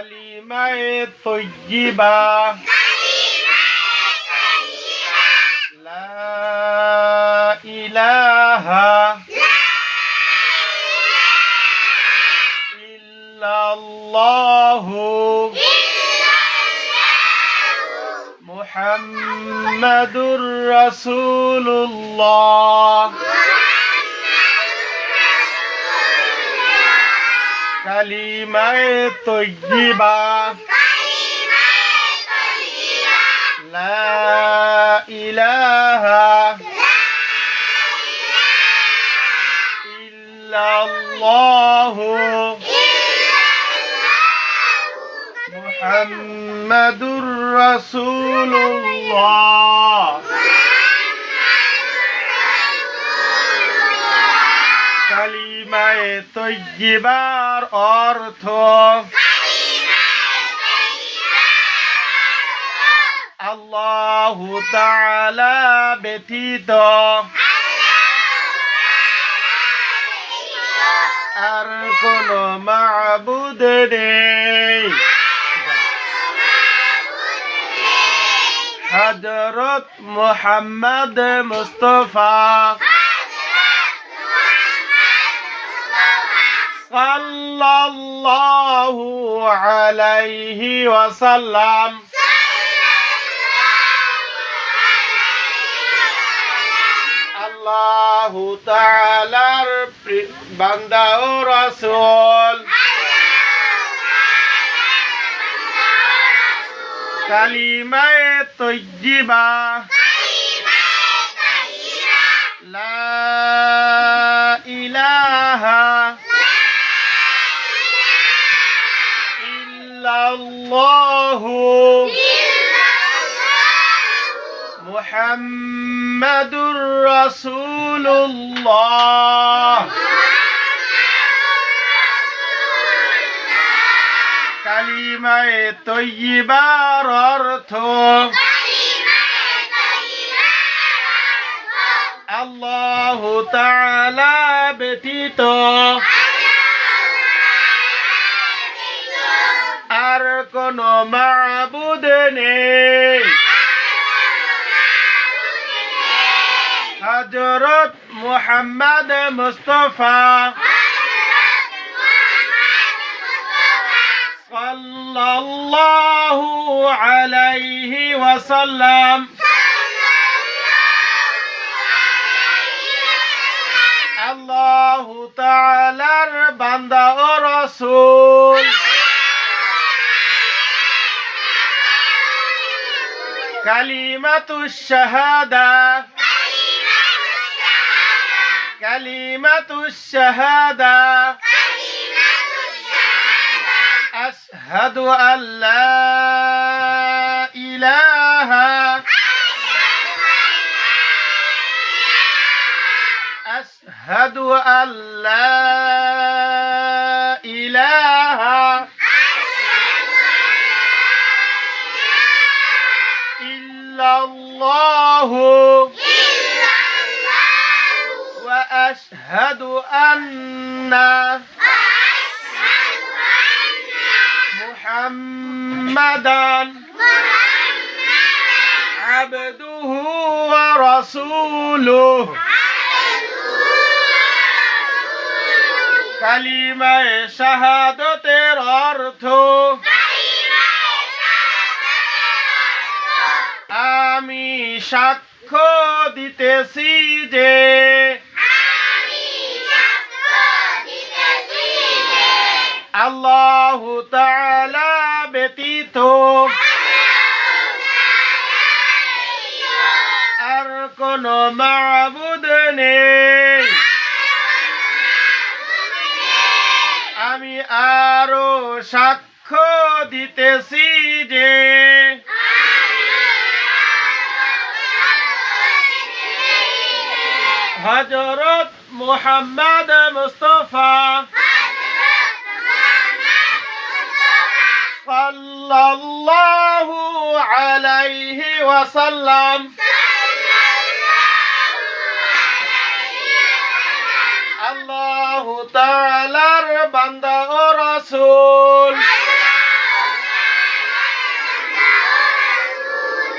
কালিমায়ে তৈয়িবা। লা ইলাহা ইল্লাল্লাহু মুহাম্মাদুর রাসূলুল্লাহ। কালিমায়ে তৈয়িবা লা ইলাহা ইল্লাল্লাহু মুহাম্মাদুর রাসূলুল্লাহ কালিমায়ে তৈয়িবার অর্থ। আল্লাহু তাআলা ব্যতীত। আর কোন মাবুদ নেই। হজরত মুহাম্মদ মুস্তফা। সাল্লাল্লাহু আলাইহি ওয়াসাল্লাম। আল্লাহু তাআলার বান্দা ও রাসূল। কালিমায়ে তৈয়িবা। ইল্লাল্লাহু মুহাম্মাদুর রাসূলুল্লাহ কালিমায়ে তৈয়িবার অর্থ আল্লাহু তাআলা ব্যতীত কোন মাবুদ নেই। হজরত মুহাম্মদ মুস্তফা। সাল্লাল্লাহু আলাইহি ওয়াসাল্লাম। আল্লাহু তাআলার বান্দা ও রাসূল। كلمة الشهادة. كلمة الشهادة. أشهد أن لا إله. أشهد أن لا إله. আশহাদু আল্লা ইলাহা ইল্লাল্লাহু وأشهد أن محمدا عبده ورسوله কালিমায় শাহাদতের অর্থ আমি সাক্ষ্য দিতেছি যে আল্লাহ তাআলা ব্যতীত আর কোন মাবুদ নেই। আমি আরও সাক্ষ্য দিতেছি যে হজরত মুহাম্মদ মুস্তফা সাল্লাল্লাহু আলাইহি ওয়াসাল্লাম আল্লাহ তাআলার বান্দা ও রাসূল